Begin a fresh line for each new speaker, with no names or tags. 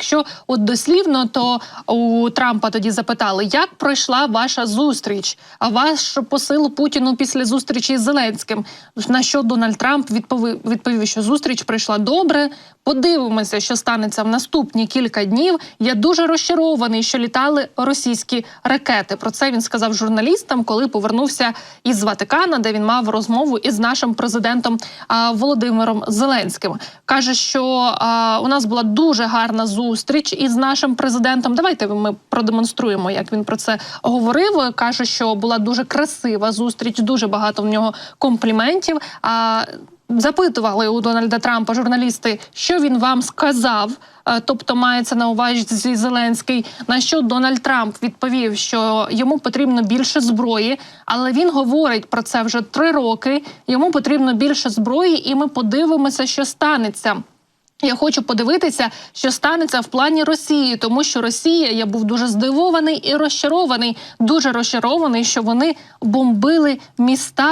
Якщо от дослівно, то у Трампа тоді запитали, як пройшла ваша зустріч, а ваш посил Путіну після зустрічі з Зеленським. На що Дональд Трамп відповів, відповів, що зустріч пройшла добре. Подивимося, що станеться в наступні кілька днів. Я дуже розчарований, що літали російські ракети. Про це він сказав журналістам, коли повернувся із Ватикана, де він мав розмову із нашим президентом Володимиром Зеленським. каже, що а, у нас була дуже гарна зустріч із нашим президентом. Давайте ми продемонструємо, як він про це говорив. каже, що була дуже красива зустріч, дуже багато в нього компліментів. А запитували у Дональда Трампа журналісти, що він вам сказав. Е, Тобто мається на увазі Зеленський. На що Дональд Трамп відповів, що йому потрібно більше зброї, але він говорить про це вже три роки. Йому потрібно більше зброї, і ми подивимося, що станеться. Я хочу подивитися, що станеться в плані Росії, тому що Росія я був дуже здивований і розчарований, дуже розчарований, що вони бомбили міста